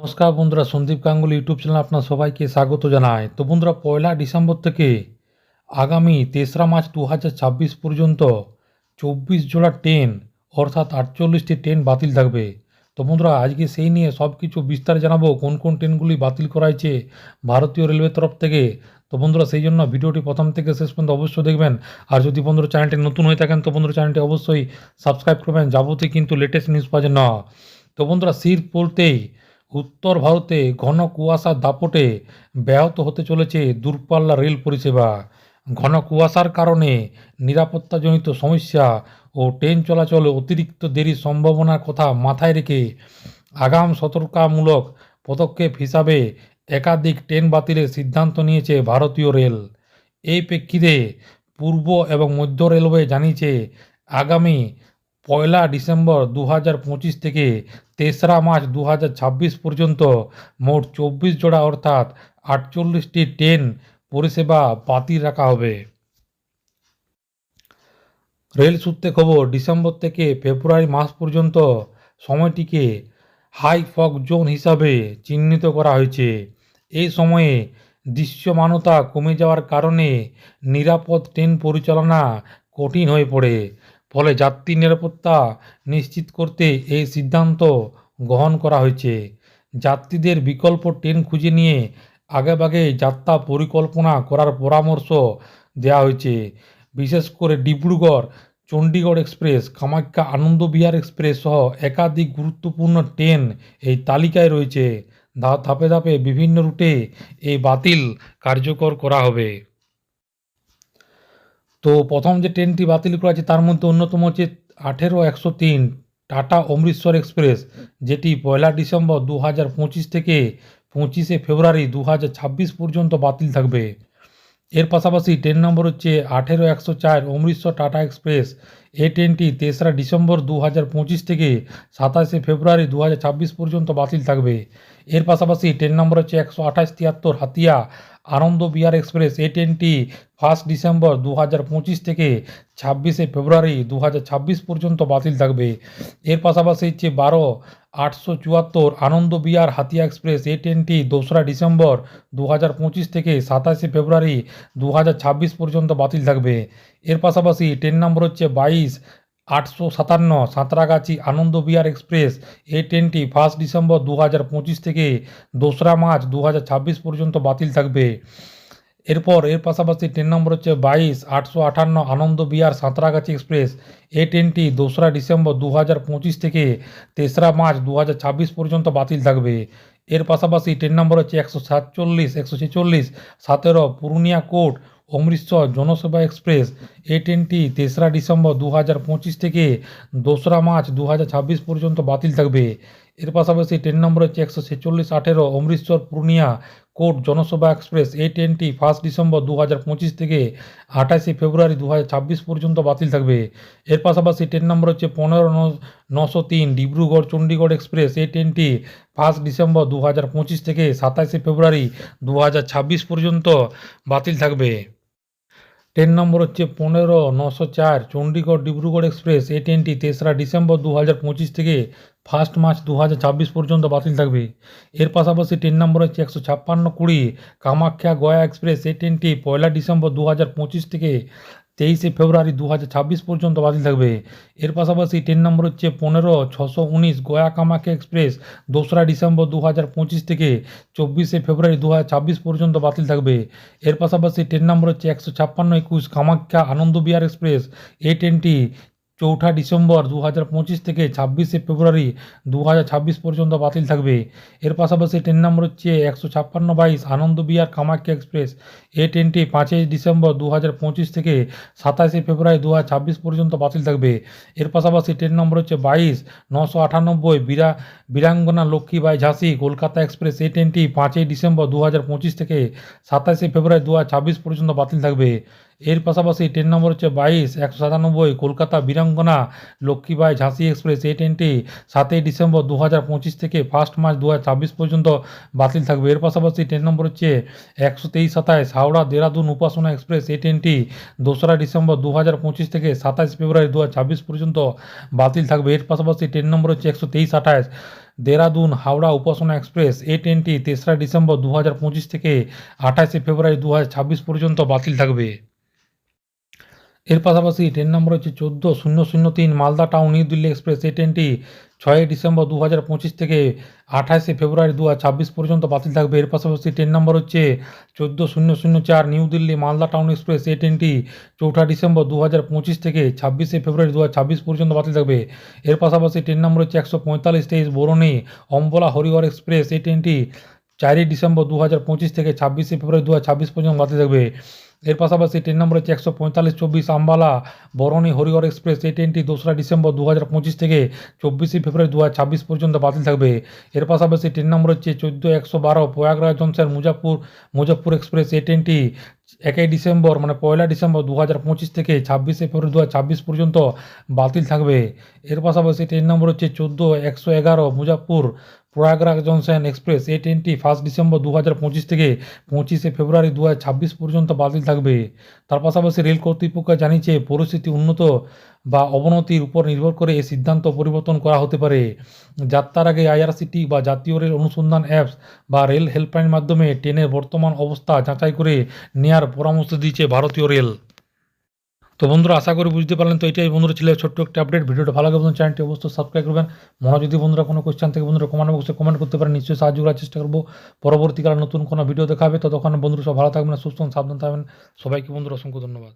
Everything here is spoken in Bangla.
নমস্কার বন্ধুরা, সন্দীপ গাঙ্গুলি ইউটিউব চ্যানেল আপনার সবাইকে স্বাগত জানায় তো বন্ধুরা, পয়লা ডিসেম্বর থেকে আগামী তেসরা মার্চ দু হাজার ছাব্বিশ পর্যন্ত চব্বিশ জোড়া ট্রেন, অর্থাৎ আটচল্লিশটি ট্রেন বাতিল থাকবে। তো বন্ধুরা, আজকে সেই নিয়ে সব কিছু বিস্তার জানাব, কোন কোন ট্রেনগুলি বাতিল করা হয়েছে ভারতীয় রেলওয়ে তরফ থেকে। তো বন্ধুরা, সেই জন্য ভিডিওটি প্রথম থেকে শেষ পর্যন্ত অবশ্যই দেখবেন। আর যদি বন্ধুরা চ্যানেলটি নতুন হয়ে থাকেন, তো বন্ধুরা চ্যানেলটি অবশ্যই সাবস্ক্রাইব করবেন। যাবতীয় কিন্তু লেটেস্ট নিউজ পাওয়ার জন্য। তো বন্ধুরা শীত পড়তেই উত্তর ভারতে ঘন কুয়াশার দাপটে ব্যাহত হতে চলেছে দূরপাল্লা রেল পরিষেবা। ঘন কুয়াশার কারণে নিরাপত্তাজনিত সমস্যা ও ট্রেন চলাচলে অতিরিক্ত দেরির সম্ভাবনার কথা মাথায় রেখে আগাম সতর্কতামূলক পদক্ষেপ হিসাবে একাধিক ট্রেন বাতিলের সিদ্ধান্ত নিয়েছে ভারতীয় রেল। এই প্রেক্ষিতে পূর্ব এবং মধ্য রেলওয়ে জানিয়েছে, আগামী পয়লা ডিসেম্বর দু হাজার পঁচিশ থেকে তেসরা মার্চ দু হাজার ছাব্বিশ পর্যন্ত মোট চব্বিশ জোড়া অর্থাৎ আটচল্লিশটি ট্রেন পরিষেবা বাতিল রাখা হবে। রেল সূত্রে খবর, ডিসেম্বর থেকে ফেব্রুয়ারি মাস পর্যন্ত সময়টিকে হাই ফগ জোন হিসাবে চিহ্নিত করা হয়েছে। এই সময়ে দৃশ্যমানতা কমে যাওয়ার কারণে নিরাপদ ট্রেন পরিচালনা কঠিন হয়ে পড়ে। ফলে যাত্রী নিরাপত্তা নিশ্চিত করতে এই সিদ্ধান্ত গ্রহণ করা হয়েছে। যাত্রীদের বিকল্প ট্রেন খুঁজে নিয়ে আগেভাগে যাত্রা পরিকল্পনা করার পরামর্শ দেওয়া হয়েছে। বিশেষ করে ডিব্রুগড় চণ্ডীগড় এক্সপ্রেস, কামাখ্যা আনন্দ বিহার এক্সপ্রেস সহ একাধিক গুরুত্বপূর্ণ ট্রেন এই তালিকায় রয়েছে। ধাপে ধাপে বিভিন্ন রুটে এই বাতিল কার্যকর করা হবে। তো প্রথম যে ট্রেনটি বাতিল করা আছে তার মধ্যে অন্যতম হচ্ছে আঠেরো একশো তিন টাটা অমৃতসর এক্সপ্রেস, যেটি পয়লা ডিসেম্বর দু হাজার পঁচিশ থেকে পঁচিশে ফেব্রুয়ারি দু হাজার ছাব্বিশ পর্যন্ত বাতিল থাকবে। এর পাশাপাশি ট্রেন নম্বর হচ্ছে আঠেরো একশো চার অমৃতসর টাটা এক্সপ্রেস। এই ট্রেনটি তেসরা ডিসেম্বর দু হাজার পঁচিশ থেকে সাতাশে ফেব্রুয়ারি দু হাজার ছাব্বিশ পর্যন্ত বাতিল থাকবে। এর পাশাপাশি ট্রেন নম্বর হচ্ছে একশো আঠাশ তিয়াত্তর হাতিয়া আনন্দ বিহার এক্সপ্রেস। এই ট্রেনটি ফার্স্ট ডিসেম্বর দু হাজার পঁচিশ থেকে ছাব্বিশে ফেব্রুয়ারি দু হাজার ছাব্বিশ পর্যন্ত বাতিল থাকবে। এর পাশাপাশি হচ্ছে বারো আটশো চুয়াত্তর আনন্দ বিহার হাতিয়া এক্সপ্রেস এই ট্রেনটি দোসরা ডিসেম্বর দু হাজার পঁচিশ থেকে সাতাশে ফেব্রুয়ারি দু হাজার ছাব্বিশ পর্যন্ত বাতিল থাকবে। এর পাশাপাশি ট্রেন নম্বর হচ্ছে বাইশ, আটশো সাতান্ন সাঁতরাগাছি আনন্দ বিহার এক্সপ্রেস এই ট্রেনটি ফার্স্ট ডিসেম্বর দু হাজার পঁচিশ থেকে দোসরা মার্চ দু হাজার ছাব্বিশ পর্যন্ত বাতিল থাকবে। এরপর, এর পাশাপাশি ট্রেন নম্বর হচ্ছে বাইশ, আটশো আটান্ন আনন্দ বিহার সাঁতরাগাছি এক্সপ্রেস এই ট্রেনটি দোসরা ডিসেম্বর দু হাজার পঁচিশ থেকে তেসরা মার্চ দু হাজার ছাব্বিশ পর্যন্ত বাতিল থাকবে। এর পাশাপাশি ট্রেন নম্বর হচ্ছে একশো সাতচল্লিশ, একশো ছেচল্লিশ, সতেরো পুরুলিয়া কোর্ট, অমৃতসর জনসেবা এক্সপ্রেস এই ট্রেনটি তেসরা ডিসেম্বর দু হাজার পঁচিশ থেকে দোসরা মার্চ দু হাজার ছাব্বিশ পর্যন্ত বাতিল থাকবে। এর পাশাপাশি ট্রেন নম্বর হচ্ছে একশো ছেচল্লিশ, আঠেরো অমৃতসর পূর্ণিয়া কোর্ট জনসভা এক্সপ্রেস এই ট্রেনটি ফার্স্ট ডিসেম্বর দু হাজার পঁচিশ থেকে আঠাশে ফেব্রুয়ারি দু হাজার ছাব্বিশ পর্যন্ত বাতিল থাকবে। এর পাশাপাশি ট্রেন নম্বর হচ্ছে পনেরো নশো তিন, ডিব্রুগড়, চণ্ডীগড় এক্সপ্রেস এই ট্রেনটি ফার্স্ট ডিসেম্বর দু হাজার পঁচিশ থেকে সাতাশে ফেব্রুয়ারি দু হাজার ছাব্বিশ পর্যন্ত বাতিল থাকবে। ট্রেন নম্বর হচ্ছে পনেরো, নশো চার, চণ্ডীগড়, ডিব্রুগড় এক্সপ্রেস এই ট্রেনটি তেসরা ডিসেম্বর দু হাজার পঁচিশ থেকে ফার্স্ট মার্চ দু হাজার ছাব্বিশ পর্যন্ত বাতিল থাকবে। এর পাশাপাশি ট্রেন নম্বর হচ্ছে একশো ছাপ্পান্ন কুড়ি, কামাখ্যা গয়া এক্সপ্রেস এই ট্রেনটি পয়লা ডিসেম্বর দু হাজার পঁচিশ থেকে তেইশে ফেব্রুয়ারি দু হাজার ছাব্বিশ পর্যন্ত বাতিল থাকবে। এর পাশাপাশি ট্রেন নম্বর হচ্ছে পনেরো ছশো উনিশ গয়া কামাখ্যা এক্সপ্রেস দোসরা ডিসেম্বর দু হাজার পঁচিশ থেকে চব্বিশে ফেব্রুয়ারি দু হাজার ছাব্বিশ পর্যন্ত বাতিল থাকবে। এর পাশাপাশি ট্রেন নম্বর হচ্ছে একশো ছাপ্পান্ন একুশ কামাখ্যা আনন্দ বিহার এক্সপ্রেস এই ট্রেনটি চৌঠা ডিসেম্বর দু হাজার পঁচিশ থেকে ছাব্বিশে ফেব্রুয়ারি দু হাজার ছাব্বিশ পর্যন্ত বাতিল থাকবে। এর পাশাপাশি ট্রেন নম্বর হচ্ছে একশো ছাপ্পান্ন বাইশ আনন্দ বিহার কামাখ্যা এক্সপ্রেস। এই ট্রেনটি পাঁচই ডিসেম্বর দু হাজার পঁচিশ থেকে সাতাশে ফেব্রুয়ারি দু হাজার ছাব্বিশ পর্যন্ত বাতিল থাকবে। এর পাশাপাশি ট্রেন নম্বর হচ্ছে বাইশ নশো আটানব্বই বীরা, বীরাঙ্গনা লক্ষ্মীবাই ঝাঁসি কলকাতা এক্সপ্রেস। এই ট্রেনটি পাঁচই ডিসেম্বর দু হাজার পঁচিশ থেকে সাতাশে ফেব্রুয়ারি দু হাজার ছাব্বিশ পর্যন্ত বাতিল থাকবে। এর পাশাপাশি ট্রেন নম্বর হচ্ছে বাইশ, একশো সাতানব্বই, কলকাতা, বীরাঙ্গনা, লক্ষ্মীবাই, ঝাঁসি এক্সপ্রেস, এই ট্রেনটি সাতই ডিসেম্বর দু হাজার পঁচিশ থেকে ফার্স্ট মার্চ দু হাজার ছাব্বিশ পর্যন্ত বাতিল থাকবে। এর পাশাপাশি ট্রেন নম্বর হচ্ছে একশো তেইশ সাতাইশ হাওড়া, দেরাদুন, উপাসনা এক্সপ্রেস, এই ট্রেনটি দোসরা ডিসেম্বর দু হাজার পঁচিশ থেকে সাতাইশ ফেব্রুয়ারি দু হাজার ছাব্বিশ পর্যন্ত বাতিল থাকবে। এর পাশাপাশি ট্রেন নম্বর হচ্ছে একশো তেইশ আঠাশ, দেরাদুন, হাওড়া, উপাসনা এক্সপ্রেস, এই ট্রেনটি তেসরা ডিসেম্বর দু হাজার পঁচিশ থেকে আঠাশে ফেব্রুয়ারি দু হাজার ছাব্বিশ পর্যন্ত বাতিল থাকবে। এর পাশাপাশি ট্রেন নম্বর হচ্ছে চোদ্দ শূন্য শূন্য তিন Malda town new Delhi express এই ট্রেনটি ছয়ই ডিসেম্বর দু হাজার পঁচিশ থেকে আঠাশে ফেব্রুয়ারি দু ছাব্বিশ পর্যন্ত বাতিল থাকবে। এর পাশাপাশি ট্রেন নম্বর হচ্ছে চোদ্দ শূন্য শূন্য চার new Delhi Malda town express এই ট্রেনটি চৌঠা ডিসেম্বর দু হাজার পঁচিশ থেকে ছাব্বিশে ফেব্রুয়ারি দু ছাব্বিশ পর্যন্ত বাতিল থাকবে। এর পাশাপাশি ট্রেন নম্বর হচ্ছে একশো পঁয়তাল্লিশ তেইশ বরণী অম্বলা হরিহর এক্সপ্রেস এই ট্রেনটি চারই ডিসেম্বর দু হাজার পঁচিশ থেকে ছাব্বিশে ফেব্রুয়ারি দু হাজার ছাব্বিশ পর্যন্ত বাতিল থাকবে। এর পাশাপাশি ট্রেন নম্বর হচ্ছে একশো পঁয়তাল্লিশ, চব্বিশ আম্বালা, বরণী হরিহর এক্সপ্রেস, এই ট্রেনটি দোসরা ডিসেম্বর দু হাজার পঁচিশ থেকে চব্বিশে ফেব্রুয়ারি দু হাজার ছাব্বিশ পর্যন্ত বাতিল থাকবে। এর পাশাপাশি ট্রেন নম্বর হচ্ছে চোদ্দ একশো বারো, প্রয়াগরাজ জংশন, মুজাফপুর মুজফ্ফর এক্সপ্রেস, এই ট্রেনটি একই ডিসেম্বর মানে পয়লা ডিসেম্বর দু হাজার পঁচিশ থেকে ছাব্বিশে ফেব্রুয়ারি দু ছাব্বিশ পর্যন্ত বাতিল থাকবে। এর পাশাপাশি ট্রেন নম্বর হচ্ছে চোদ্দ একশো এগারো, মুজাফপুর প্রয়াগরাজ জংশন এক্সপ্রেস এই ট্রেনটি ফার্স্ট ডিসেম্বর দু হাজার পঁচিশ থেকে পঁচিশে ফেব্রুয়ারি দু ছাব্বিশ পর্যন্ত বাতিল থাকবে। তার পাশাপাশি রেল কর্তৃপক্ষ জানিয়েছে, পরিস্থিতি উন্নত বা অবনতির উপর নির্ভর করে এই সিদ্ধান্ত পরিবর্তন করা হতে পারে। যাত্রার আগে আইআরসিটি বা জাতীয় রেল অনুসন্ধান অ্যাপস বা রেল হেল্পলাইন মাধ্যমে ট্রেনের বর্তমান অবস্থা যাচাই করে নেয়ার পরামর্শ দিয়েছে ভারতীয় রেল। তো বন্ধুরা, আশা করি বুঝতে পারলেন। তো এটাই বন্ধুরা ছিল ছোট্ট একটা আপডেট ভিডিওটা ভালো লাগে বন্ধু চ্যানেলটি অবশ্যই সাবস্ক্রাইব করবেন। মনে যদি বন্ধুরা কোনো কোশ্চেন থেকে, বন্ধুরা কমেন্ট বক্সে কমেন্ট করতে পারেন। নিশ্চয়ই সাহায্য করার চেষ্টা করব। পরবর্তীকালে নতুন কোনো ভিডিও দেখাবে। ততক্ষণ বন্ধুরা সব ভালো থাকবেন, সুস্থ সাবধান থাকবেন। সবাইকে বন্ধুরা অসংখ্য ধন্যবাদ।